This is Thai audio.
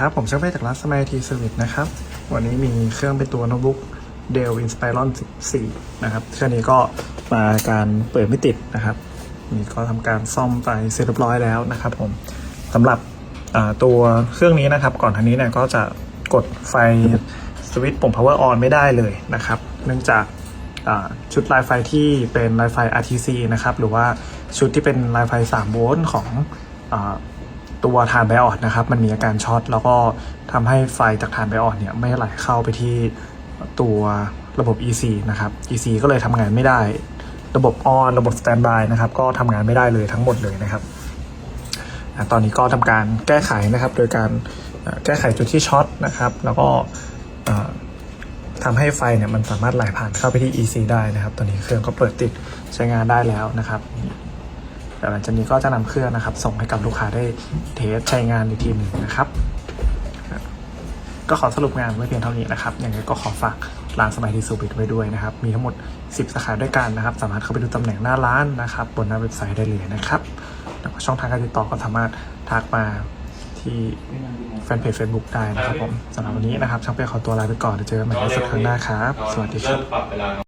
ครับ ผมช่างเป้จากร้านสมัยทีเซอร์วิสนะครับ วันนี้มีเครื่องเป็นตัวโน้ตบุ๊ก Dell Inspiron 14 นะครับ เครื่องนี้ก็มาการเปิดไม่ติดนะครับนี่ก็ทำการซ่อมไปเสร็จเรียบร้อยแล้วนะครับผมสำหรับตัวเครื่องนี้นะครับ ก่อนทันนี้เนี่ยก็จะกดไฟสวิตช์ปุ่ม power on ไม่ได้เลยนะครับ เนื่องจากชุดลายไฟที่เป็นลายไฟ RTC นะครับ หรือว่าชุดที่เป็นลายไฟ 3 โวลต์ของ ตัวฐานไบออดนะครับ มันมีอาการช็อตแล้วก็ทำให้ไฟจากฐานไบออดเนี่ยไม่ไหลเข้าไปที่ตัวระบบ EC นะครับ EC ก็เลยทำงานไม่ได้ ระบบออนระบบสแตนบายนะครับ ก็ทำงานไม่ได้เลยทั้งหมดเลยนะครับตอนนี้ก็ทำการแก้ไขนะครับ โดยการแก้ไขจุดที่ช็อตนะครับ แล้วก็อ่าทำให้ไฟเนี่ยมันสามารถไหลผ่านเข้าไปที่ EC ได้นะครับ ตอนนี้เครื่องก็เปิดติดใช้งานได้แล้วนะครับ แต่หลังจากนี้ก็จะนำเครื่องนะครับ ส่งให้กับลูกค้าได้เทสใช้งานอีกทีหนึ่งนะครับ ก็ขอสรุปงานไว้เพียงเท่านี้นะครับยังไงก็ขอฝากร้านสมัยทีสูบิตไว้ด้วยนะครับ มีทั้งหมด 10 สาขาด้วยกันนะครับ สามารถเข้าไปดูตำแหน่งหน้าร้านนะครับ บนหน้าเว็บไซต์ได้เลยนะครับ แล้วก็ช่องทางการติดต่อก็สามารถทักมาที่แฟนเพจ Facebook ได้นะครับผมสำหรับวันนี้นะครับ ช่างเป้ขอตัวลาไปก่อนเดี๋ยวเจอกันใหม่ในสัปดาห์หน้าครับ สวัสดีครับ